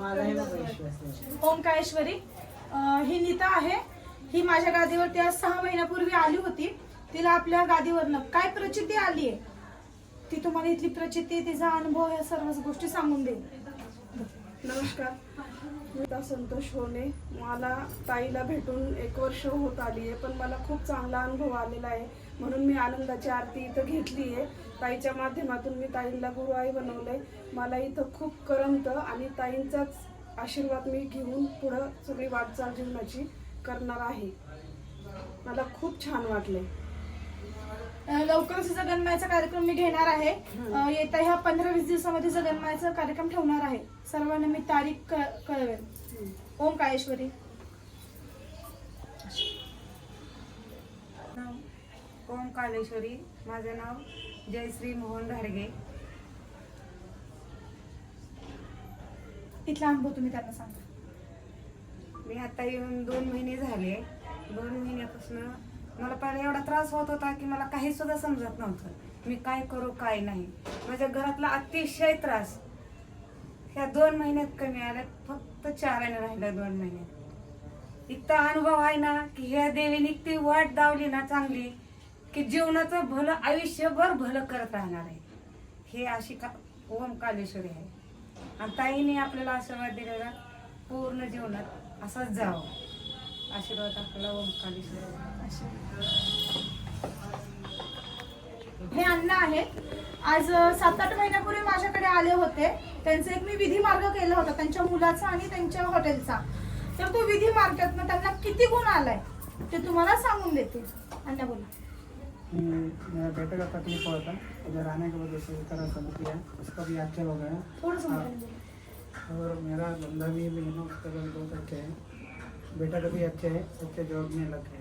माझाही ओंकारेश्वरी ही नीता आहे. ही माझ्या गादीवरती आज सहा महिन्यापूर्वी आली होती. तिला आपल्या गादीवरनं काय प्रचिती आली आहे ती तुम्हाला इथली प्रचिती तिचा अनुभव या सर्वच गोष्टी सांगून देईल. नमस्कार. नीता संतोष होणे. मला ताईला भेटून एक वर्ष होत आली आहे पण मला खूप चांगला अनुभव आलेला आहे. म्हणून मी आनंदाची आरती इथं घेतली आहे ताईच्या माध्यमातून मी ताईंना गुरुआई बनवलंय. मला इथं खूप करमतं आणि ताईंचाच आशीर्वाद मी घेऊन पुढं सगळी वाटचाल जीवनाची करणार आहे. मला खूप छान वाटले लवकरच जगन्मायाचा कार्यक्रम मी घेणार आहे. येत्या ह्या पंधरा वीस दिवसामध्ये जगन्मायाचा कार्यक्रम ठेवणार आहे. सर्वांना मी तारीख कळवेल ओम काळेश्वरी. ओम कालेश्वरी माझं नाव जयश्री मोहन घाडगे इथला अनुभव तुम्ही त्यांना सांगा. मी आता येऊन दोन महिने झाले. दोन महिन्यापासून मला पहिला एवढा त्रास होत होता की मला काही सुद्धा समजत नव्हतं. मी काय करू काय नाही. माझ्या घरातला अतिशय त्रास. ह्या दोन महिन्यात कमी आल्या फक्त चाराने राहिल्या दोन महिन्यात. इतका अनुभव आहे ना की ह्या देवीने इतकी वाट दावली ना चांगली की जीवनाचं भलं आयुष्यभर भलं करत राहणार आहे. हे अशी का ओम कालेश्वरी आहे. आणि ताईने आपल्याला आशीर्वाद दिलेला पूर्ण जीवनात असंच जावं. आशीर्वाद कालेश्वरी हे अण्णा आहेत. आज सात आठ महिन्यापूर्वी माझ्याकडे आले होते. त्यांचा एक मी विधी मार्ग केला होता त्यांच्या मुलाचा आणि त्यांच्या हॉटेलचा. तर तो विधी मार्गातनं त्यांना किती गुण आलाय ते तुम्हाला सांगून देते अण्णा बोला. मेरा बेटे का तकलीफ हुआ था उधर आने की वजह से ये तरह सब किया उसका भी अच्छा हो. गया थोडस। और मेरा बंदा भी भी ना उसका भी बहुत अच्छा है बेटा कभी भी अच्छा है अच्छे जॉब में लग गए